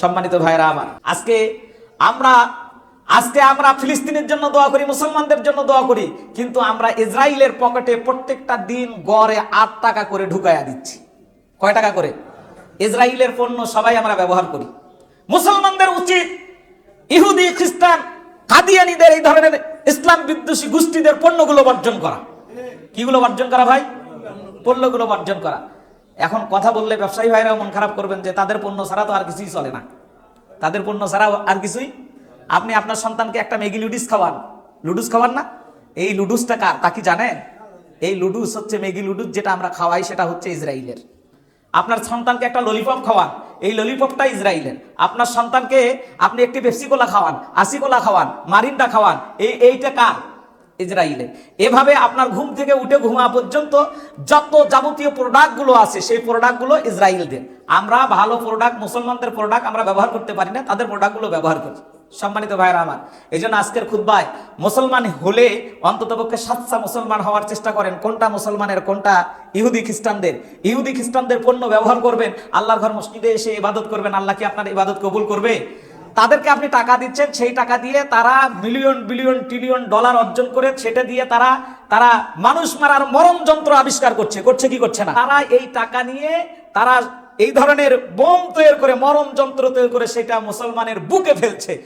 সম্মানিত ভাইরা আমার। আজকে আমরা আজকে আমরা ফিলিস্তিনের জন্য দোয়া করি, মুসলমানদের জন্য দোয়া করি, কিন্তু আমরা ইসরায়েলের পকেটে প্রত্যেকটা দিন গড়ে আট টাকা করে ঢুকাইয়া দিচ্ছি। কয় টাকা করে? ইসরায়েলের পণ্য সবাই আমরা ব্যবহার করি। মুসলমানদের উচিত ইহুদি, খ্রিস্টান, কাদিয়ানিদের এই ধরনের ইসলাম বিদ্বেষী গোষ্ঠীদের পণ্যগুলো বর্জন করা। কিগুলো বর্জন করা ভাই? পণ্যগুলো বর্জন করা। এখন কথা বললে ব্যবসায়ী ভাইরাও মন খারাপ করবেন যে তাদের পণ্য ছাড়া তো আর কিছুই চলে না। তাদের পণ্য ছাড়া আর কিছুই? আপনি আপনার সন্তানকে একটা ম্যাগি লুডুস খাওয়ান। লুডুস খাওয়ান না? এই লুডুসটা কার? তা কি জানেন? এই লুডুস হচ্ছে ম্যাগি লুডুস যেটা আমরা খাওয়াই, সেটা হচ্ছে ইসরায়েলের আপনার সন্তানকে একটা ললিপপ খাওয়ান। এই ললিপপটা ইসরায়েলের আপনার সন্তানকে আপনি একটি পেপসি কোলা খাওয়ান আশি কোলা খাওয়ান মারিন্ডা খাওয়ান। এই এইটা কার? ইসরায়েলের এভাবে আপনার ঘুম থেকে উঠে ঘুমা পর্যন্ত যত যাবতীয় প্রোডাক্টগুলো আছে, সেই প্রোডাক্টগুলো ইসরায়েলদের আমরা ভালো প্রোডাক্ট মুসলমানদের প্রোডাক্ট আমরা ব্যবহার করতে পারি না, তাদের প্রোডাক্টগুলো ব্যবহার করি। সম্মানিত ভাইরা আমার এই জন্য আজকের খুদ্বায় মুসলমান হলে অন্ততপক্ষে সাতটা মুসলমান হওয়ার চেষ্টা করেন। কোনটা মুসলমানের কোনটা ইহুদি খ্রিস্টানদের? ইহুদি খ্রিস্টানদের পণ্য ব্যবহার করবেন, আল্লাহর ঘর মসজিদে এসে ইবাদত করবেন, আল্লাহ কি আপনার ইবাদত কবুল করবে? তাদেরকে আপনি টাকা দিচ্ছেন, সেই টাকা দিয়ে তারা মিলিয়ন, বিলিয়ন, ট্রিলিয়ন ডলার অর্জন করে সেটা দিয়ে তারা তারা মানুষ মারার মরণ যন্ত্র আবিষ্কার করছে। করছে কি করছে না? তারা এই টাকা নিয়ে তারা এই ধরনের বোম তৈরি করে মরম যন্ত্র তৈরি করে সেটা মুসলমানের বুকে ফেলছে।